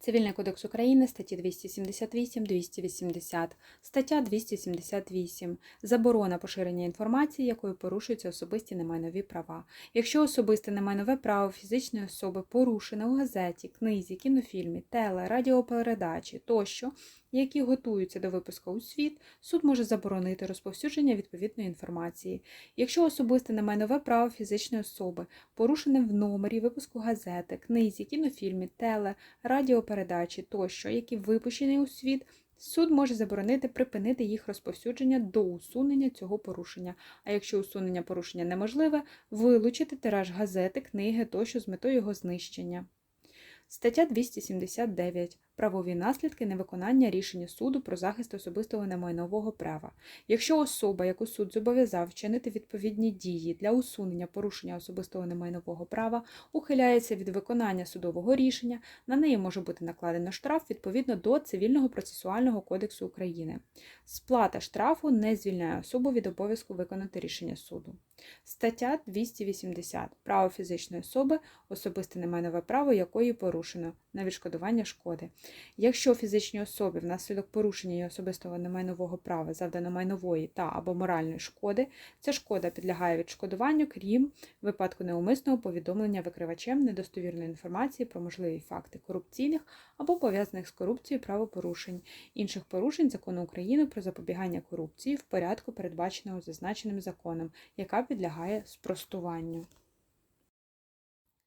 Цивільний кодекс України, статті 278, 280, стаття 278. Заборона поширення інформації, якою порушуються особисті немайнові права. Якщо особисте немайнове право фізичної особи порушене у газеті, книзі, кінофільмі, теле, радіопередачі тощо, які готуються до випуску у світ, суд може заборонити розповсюдження відповідної інформації. Якщо особисте немайнове право фізичної особи порушене в номері випуску газети, книзі, кінофільмі, теле, радіопередачі тощо, які випущені у світ, суд може заборонити припинити їх розповсюдження до усунення цього порушення. А якщо усунення порушення неможливе, вилучити тираж газети, книги тощо з метою його знищення. Стаття 279. Правові наслідки невиконання рішення суду про захист особистого немайнового права. Якщо особа, яку суд зобов'язав вчинити відповідні дії для усунення порушення особистого немайнового права, ухиляється від виконання судового рішення, на неї може бути накладено штраф відповідно до Цивільного процесуального кодексу України. Сплата штрафу не звільняє особу від обов'язку виконати рішення суду. Стаття 280. Право фізичної особи, особисте немайнове право якої порушено на відшкодування шкоди. Якщо фізичній особі внаслідок порушення її особистого немайнового права завдано майнової та або моральної шкоди, ця шкода підлягає відшкодуванню, крім випадку неумисного повідомлення викривачем недостовірної інформації про можливі факти корупційних або пов'язаних з корупцією правопорушень, інших порушень закону України про запобігання корупції в порядку, передбаченого зазначеним законом, яка підлягає спростуванню.